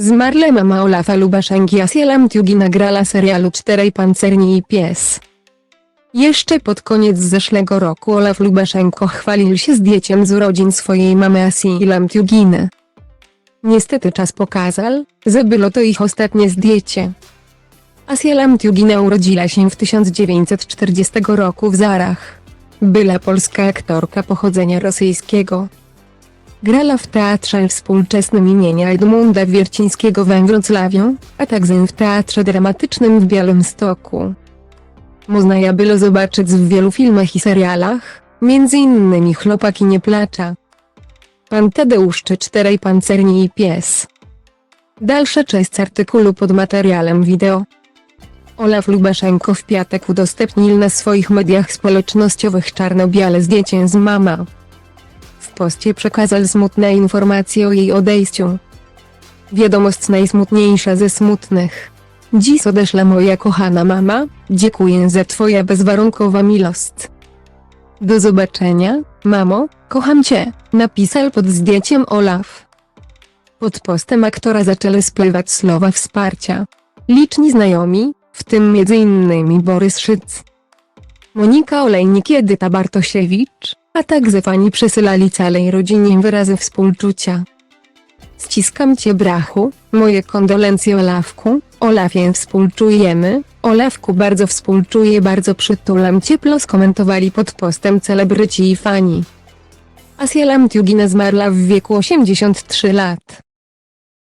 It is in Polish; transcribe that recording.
Zmarła mama Olafa Lubaszenki Asiela Mtiugi nagrała serialu Czterej Pancerni i Pies. Jeszcze pod koniec zeszłego roku Olaf Lubaszenko chwalił się zdjęciem z urodzin swojej mamy Asiela Mtiuginy. Niestety czas pokazał, że było to ich ostatnie zdjęcie. Asiela Mtiugina urodziła się w 1940 roku w Zarach. Była polska aktorka pochodzenia rosyjskiego. Grała w teatrze współczesnym imienia Edmunda Wiercińskiego we Wrocławiu, a także w teatrze dramatycznym w Białymstoku. Można ja było zobaczyć w wielu filmach i serialach, innymi Chłopaki nie placza. Pan Tadeusz czy Czterej Pancerni i Pies. Dalsza część artykułu pod materiałem wideo. Olaf Lubaszenko w piatek udostępnił na swoich mediach społecznościowych czarno-białe zdjęcie z mama. Poście przekazał smutne informacje o jej odejściu. Wiadomość najsmutniejsza ze smutnych. Dziś odeszła moja kochana mama, dziękuję za twoja bezwarunkowa miłość. Do zobaczenia, mamo, kocham cię, napisał pod zdjęciem Olaf. Pod postem aktora zaczęły spływać słowa wsparcia. Liczni znajomi, w tym m.in. Borys Szyc, Monika Olejnik i Edyta Bartosiewicz, a także fani przesyłali całej rodzinie wyrazy współczucia. Ściskam cię brachu, moje kondolencje Olafku, Olafie współczujemy, Olafku bardzo współczuję bardzo przytulam cieplo skomentowali pod postem celebryci i fani. Asiela Mtiugina zmarła w wieku 83 lat.